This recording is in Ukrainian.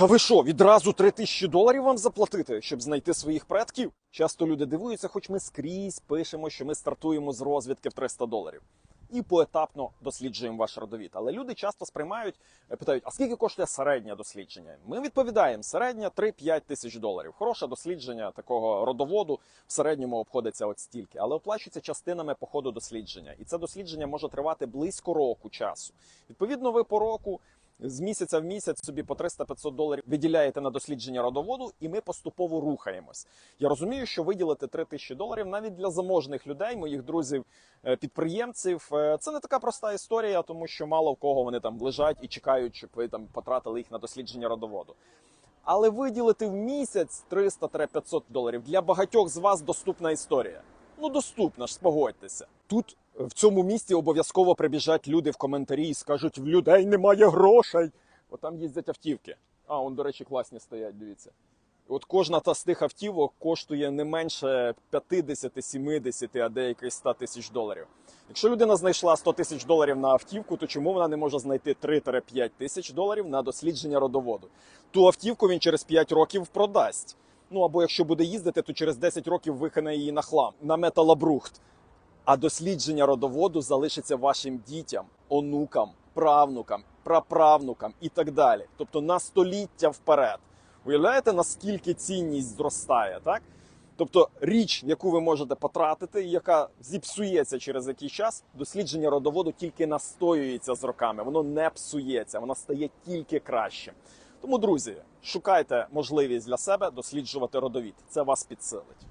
Та ви що, відразу три тисячі доларів вам заплатити, щоб знайти своїх предків? Часто люди дивуються, хоч ми скрізь пишемо, що ми стартуємо з розвідки в 300 доларів. І поетапно досліджуємо ваш родовід. Але люди часто сприймають, е, питають, а скільки коштує середнє дослідження? Ми відповідаємо, середня 3-5 тисяч доларів. Хороше дослідження такого родоводу в середньому обходиться от стільки, але оплачується частинами по ходу дослідження. І це дослідження може тривати близько року часу. Відповідно, ви по року з місяця в місяць собі по 300-500 доларів виділяєте на дослідження родоводу, і ми поступово рухаємось. Я розумію, що виділити 3 тисячі доларів навіть для заможних людей, моїх друзів, е, підприємців, е, це не така проста історія, тому що мало в кого вони там лежать і чекають, щоб ви там потратили їх на дослідження родоводу. Але виділити в місяць 300-500 доларів для багатьох з вас доступна історія. Ну, доступна ж, спогодьтеся. Тут в цьому місті обов'язково прибіжать люди в коментарі і скажуть: в людей немає грошей. От там їздять автівки. А, он, до речі, класні стоять, дивіться. От кожна та з тих автівок коштує не менше 50, 70, а деяких 100 тисяч доларів. Якщо людина знайшла 100 тисяч доларів на автівку, то чому вона не може знайти 3-5 тисяч доларів на дослідження родоводу? Ту автівку він через 5 років продасть. Ну або якщо буде їздити, то через 10 років викине її на хлам, на металобрухт. А дослідження родоводу залишиться вашим дітям, онукам, правнукам, праправнукам і так далі. Тобто на століття вперед. Уявляєте, наскільки цінність зростає, так? Тобто річ, яку ви можете потратити, яка зіпсується через якийсь час, дослідження родоводу тільки настоюється з роками, воно не псується, воно стає тільки кращим. Тому, друзі, шукайте можливість для себе досліджувати родовід. Це вас підсилить.